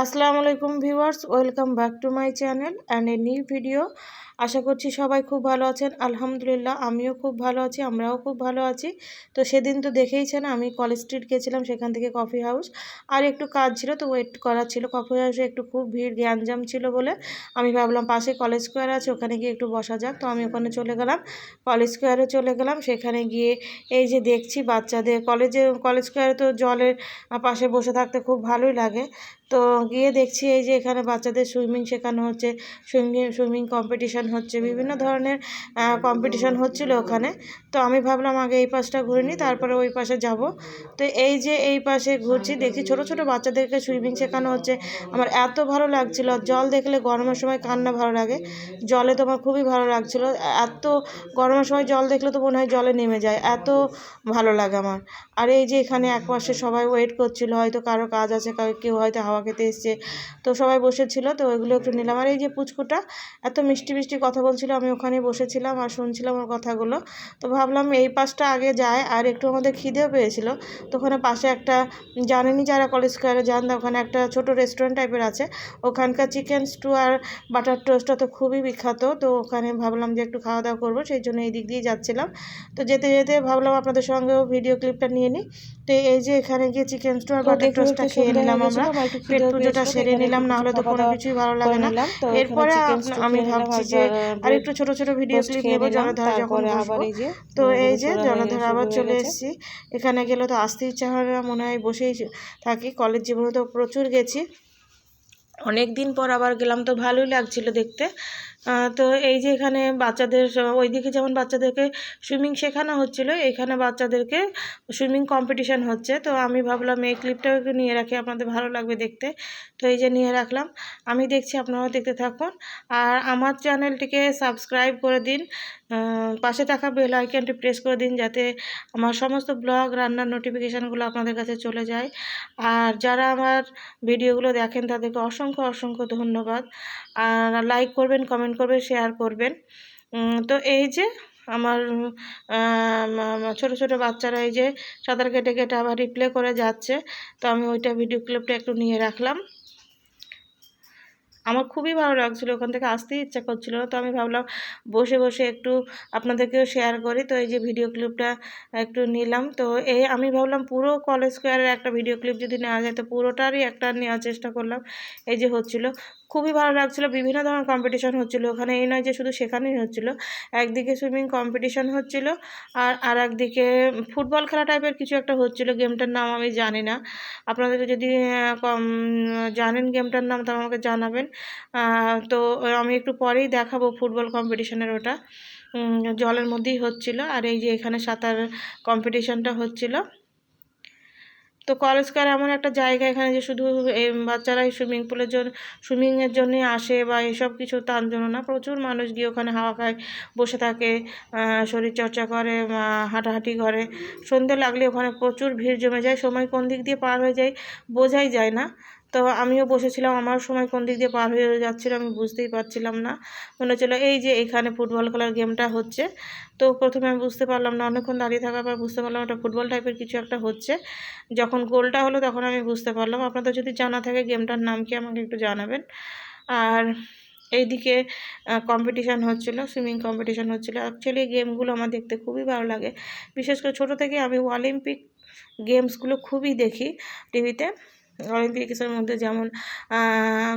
আসসালামু আলাইকুম viewers welcome back to my channel and a new video. আশা করছি সবাই খুব ভালো আছেন। আলহামদুলিল্লাহ, আমিও খুব ভালো আছি, আমরাও খুব ভালো আছি। তো সেদিন তো দেখেইছেন, আমি কলেজ স্ট্রিট গেছিলাম, সেখান থেকে কফি হাউস আর একটু কাজ ছিল, তো ওয়েট করা ছিল। কফি হাউসে একটু খুব ভিড়, গ্যাঞ্জাম ছিল বলে আমি ভাবলাম পাশে কলেজ স্কোয়ার আছে, ওখানে গিয়ে একটু বসা যাক। তো আমি ওখানে চলে গেলাম কলেজ স্কোয়ারে চলে গেলাম। সেখানে গিয়ে এই যে দেখছি বাচ্চাদের কলেজে কলেজ স্কোয়ারে তো জলের পাশে বসে থাকতে খুব ভালোই লাগে। তো গিয়ে দেখছি এই যে এখানে বাচ্চাদের সুইমিং শেখানো হচ্ছে সুইমিং সুইমিং কম্পিটিশান হচ্ছে, বিভিন্ন ধরনের কম্পিটিশান হচ্ছিল ওখানে। তো আমি ভাবলাম আগে এই পাশটা ঘুরে নিই, তারপরে ওই পাশে যাব। তো এই যে এই পাশে ঘুরছি, দেখি ছোট ছোট বাচ্চাদেরকে সুইমিং শেখানো হচ্ছে। আমার এত ভালো লাগছিল, জল দেখলে গরমের সময় কান্না ভালো লাগে। জলে তো আমার খুবই ভালো লাগছিল। এত গরমের সময় জল দেখলে তো মনে হয় জলে নেমে যায়, এত ভালো লাগে আমার। আর এই যে এখানে এক পাশে সবাই ওয়েট করছিল, হয়তো কারও কাজ আছে কেউ হয়তো হাওয়া খেতে এসছে। তো সবাই বসেছিল, তো ওইগুলো একটু নিলাম। আর এই যে পুচকুটা, এত মিষ্টি মিষ্টি কথা বলছিল, আমি ওখানে বসেছিলাম আর শুনছিলাম ওর কথাগুলো। তো ভাবলাম এই পাশটা আগে যায় আর একটু আমাদের খিদেও পেয়েছিল। তো ওখানে পাশে একটা জানেনি যারা কলেজ স্কোয়ারে যান ওখানে একটা ছোট রেস্টুরেন্ট টাইপের আছে। ওখানকার চিকেন স্টু আর বাটার টোস্টটা তো খুবই বিখ্যাত। তো ওখানে ভাবলাম যে একটু খাওয়া দাওয়া করব, সেই জন্য এই দিক দিয়ে যাচ্ছিলাম। তো যেতে যেতে ভাবলাম আপনাদের সঙ্গেও ভিডিও ক্লিপটা নিয়ে নিই। তো এই যে এখানে গিয়ে চিকেন স্টু আর বাটার টোস্টটা খেয়ে নিলাম আমরা। পেট পুজোটা সেরে নিলাম না হলে তো কোনো কিছুই ভালো লাগে না। এরপরে আমি ভাবছি যে আর একটু ছোট ছোট ভিডিও ক্লিপ নেব জলধারা যখন যে তো এই যে জলধারা আবার চলে এসেছি। এখানে গেলে তো আসতে ইচ্ছা হয় না মনে হয় বসেই থাকি। কলেজ জীবনে তো প্রচুর গেছি। অনেক দিন পর আবার গেলাম তো ভালোই লাগছিল দেখতে। তো এই যে এখানে বাচ্চাদের ওইদিকে যেমন বাচ্চাদেরকে সুইমিং শেখানো হচ্ছিল, এখানে বাচ্চাদেরকে সুইমিং কম্পিটিশান হচ্ছে। তো আমি ভাবলাম এই ক্লিপটাও একটু নিয়ে রাখি, আপনাদের ভালো লাগবে দেখতে। তো এই যে নিয়ে রাখলাম, আমি দেখছি আপনারাও দেখতে থাকুন। আর আমার চ্যানেলটিকে সাবস্ক্রাইব করে দিন পাশে থাকা বেল আইকনটি প্রেস করে দিন, যাতে আমার সমস্ত ব্লগ, রান্নার নোটিফিকেশানগুলো আপনাদের কাছে চলে যায়। আর যারা আমার ভিডিওগুলো দেখেন, তাদেরকে অসংখ্য অসংখ্য ধন্যবাদ। আর লাইক করবেন, কমেন্ট করবেন শেয়ার করবেন। তো এই যে আমার ছোট ছোট বাচ্চারা এই যে সাঁতার কেটে কেটে আবার রিপ্লে করে যাচ্ছে, তো আমি ওইটা ভিডিও ক্লিপটা একটু নিয়ে রাখলাম। আমার খুবই ভালো লাগছিল, ওখান থেকে আসতেই ইচ্ছা করছিল তো আমি ভাবলাম বসে বসে একটু আপনাদেরকেও শেয়ার করি, তো এই যে ভিডিও ক্লিপটা একটু নিলাম। তো এই আমি ভাবলাম পুরো কলেজ স্কোয়ারের একটা ভিডিও ক্লিপ যদি নেওয়া যায়, তো পুরোটারই একটা নেওয়ার চেষ্টা করলাম। এই যে হচ্ছিল খুবই ভালো লাগছিল। বিভিন্ন ধরনের কম্পিটিশান হচ্ছিল। ওখানে এই নয় যে শুধু সেখানেই হচ্ছিল। একদিকে সুইমিং কম্পিটিশান হচ্ছিল আর আর একদিকে ফুটবল খেলা টাইপের কিছু একটা হচ্ছিল। গেমটার নাম আমি জানি না। আপনাদের যদি কম, জানেন গেমটার নাম তো আমাকে জানাবেন। তো আমি একটু পরেই দেখাবো ফুটবল কম্পিটিশানের ওটা। জলের মধ্যেই হচ্ছিল। আর এই যে এখানে সাঁতার কম্পিটিশানটা হচ্ছিল। তো কলেজ কার এমন একটা জায়গা এখানে যে শুধু বাচ্চারাই সুইমিং পুলের জন্য সুইমিংয়ের জন্যে আসে বা এসব কিছু তার জন্য না। প্রচুর মানুষ গিয়ে ওখানে হাওয়া খায়, বসে থাকে শরীরচর্চা করে হাঁটাহাঁটি করে। সন্ধ্যে লাগলে ওখানে প্রচুর ভিড় জমে যায়, সময় কোন দিক দিয়ে পার হয়ে যায় বোঝাই যায় না। তো আমিও বসেছিলাম, আমার সময় কোন দিক দিয়ে পার হয়ে যাচ্ছিল আমি বুঝতেই পারছিলাম না। মনে হচ্ছিল এই যে এখানে ফুটবল খেলার গেমটা হচ্ছে। তো প্রথমে আমি বুঝতে পারলাম না, অনেকক্ষণ দাঁড়িয়ে থাকার পর বুঝতে পারলাম ওটা ফুটবল টাইপের কিছু একটা হচ্ছে। যখন গোলটা হলো তখন আমি বুঝতে পারলাম। আপনাদের যদি জানা থাকে গেমটার নাম কি আমাকে একটু জানাবেন। আর এইদিকে কম্পিটিশান হচ্ছিল সুইমিং কম্পিটিশান হচ্ছিল। অ্যাকচুয়ালি গেমগুলো আমার দেখতে খুবই ভালো লাগে। বিশেষ করে ছোটো থেকে আমি অলিম্পিক গেমসগুলো খুবই দেখি টিভিতে অলিম্পিক্সের মধ্যে যেমন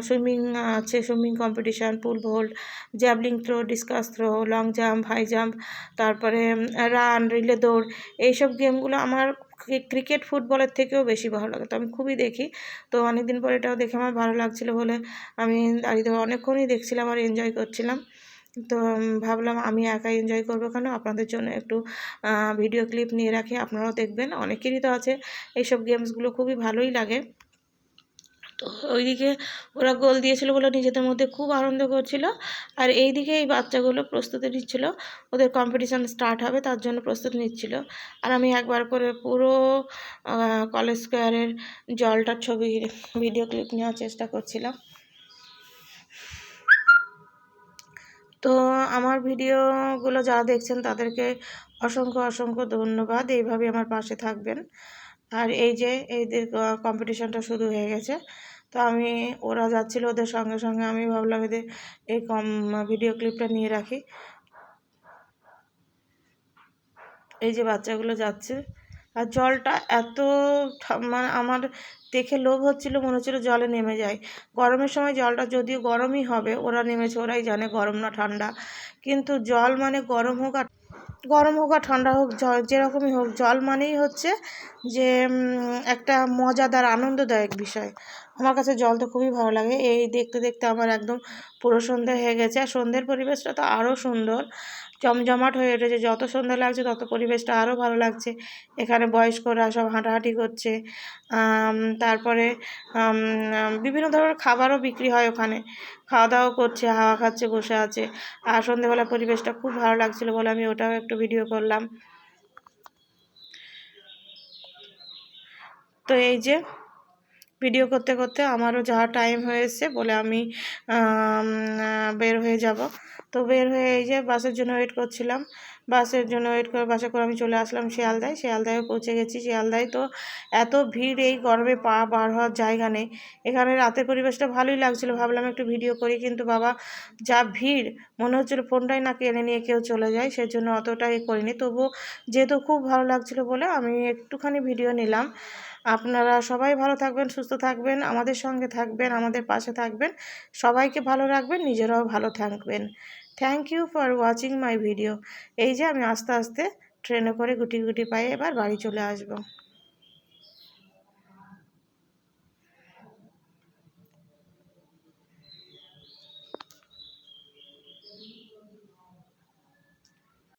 সুইমিং আছে, swimming competition, pool vault, javelin throw, discus throw, long jump, high jump, তারপরে রান, রিলে দৌড়, এইসব গেমগুলো আমার ক্রিকেট, ফুটবলের থেকেও বেশি ভালো লাগে। তো আমি খুবই দেখি। তো অনেকদিন পর এটাও দেখে আমার ভালো লাগছিল বলে আমি দাঁড়িয়ে অনেকক্ষণই দেখছিলাম আর এনজয় করছিলাম। তো ভাবলাম আমি একাই এনজয় করব কেন? আপনাদের জন্য একটু ভিডিও ক্লিপ নিয়ে রাখি। আপনারাও দেখবেন। অনেকেরই তো আছে। এইসব গেমসগুলো খুবই ভালোই লাগে। তো ওইদিকে ওরা গোল দিয়েছিল বলে নিজেদের মধ্যে খুব আনন্দ করছিল। আর এই দিকে এই বাচ্চাগুলো প্রস্তুতি নিচ্ছিল। ওদের কম্পিটিশান স্টার্ট হবে, তার জন্য প্রস্তুতি নিচ্ছিল। আর আমি একবার করে পুরো কলেজ স্কোয়ারের জলটার ছবি ভিডিও ক্লিপ নেওয়ার চেষ্টা করছিলাম। তো আমার ভিডিওগুলো যারা দেখছেন তাদেরকে অসংখ্য অসংখ্য ধন্যবাদ। এইভাবে আমার পাশে থাকবেন। আর এই যে এইদের কম্পিটিশানটা শুরু হয়ে গেছে, তো আমি, ওরা যাচ্ছিল ওদের সঙ্গে সঙ্গে, আমি ভাবলাম এদের এই কম ভিডিও ক্লিপটা নিয়ে রাখি। এই যে বাচ্চাগুলো যাচ্ছে, আর জলটা এত মানে আমার দেখে লোভ হচ্ছিল, মনে হচ্ছিল জলে নেমে যায়। গরমের সময় জলটা যদিও গরমই হবে, ওরা নেমেছে, ওরাই জানে গরম না ঠান্ডা। কিন্তু জল মানে গরম হোক আর গরম হোক আর ঠান্ডা হোক জল যেরকমই হোক, জল মানেই হচ্ছে যে একটা মজাদার, আনন্দদায়ক বিষয়। আমার কাছে জল তো খুবই ভালো লাগে। এই দেখতে দেখতে আমার একদম পুরো সন্ধে হয়ে গেছে। আর সন্ধ্যের পরিবেশটা তো আরও সুন্দর। জমজমাট হয়ে উঠেছে। যত সন্ধ্যা লাগছে, তত পরিবেশটা আরও ভালো লাগছে। এখানে বয়স্করা সব হাঁটাহাঁটি করছে। তারপরে বিভিন্ন ধরনের খাবারও বিক্রি হয় ওখানে। খাওয়া দাওয়া করছে, হাওয়া খাচ্ছে, বসে আছে। আর সন্ধ্যেবেলা পরিবেশটা খুব ভালো লাগছিল বলে আমি ওটাও একটু ভিডিও করলাম। তো এই যে ভিডিও করতে করতে আমারও যাওয়ার টাইম হয়ে এসছে বলে আমি বের হয়ে যাব। তো বের হয়ে এই যে বাসের জন্য ওয়েট করছিলাম। বাসের জন্য ওয়েট করে বাসে করে আমি চলে আসলাম শিয়ালদায়। শিয়ালদায় পৌঁছে গেছি। শিয়ালদায় তো এত ভিড়, এই গরমে পা বার হওয়ার জায়গা নেই। এখানে রাতের পরিবেশটা ভালোই লাগছিল। ভাবলাম একটু ভিডিও করি, কিন্তু বাবা, যা ভিড়, মনে হচ্ছিল ফোনটাই না কেড়ে নিয়ে কেউ চলে যায়। সেজন্য অতটাই করিনি। তবু যেহেতু খুব ভালো লাগছিল বলে আমি একটুখানি ভিডিও নিলাম। আপনারা সবাই ভালো থাকবেন, সুস্থ থাকবেন, আমাদের সঙ্গে থাকবেন, আমাদের পাশে থাকবেন। সবাইকে ভালো রাখবেন, নিজেরাও ভালো থাকবেন। Thank you for watching my video এই যে আমি আস্তে আস্তে ট্রেনে করে গুটি গুটি পায়ে এবার বাড়ি চলে আসব।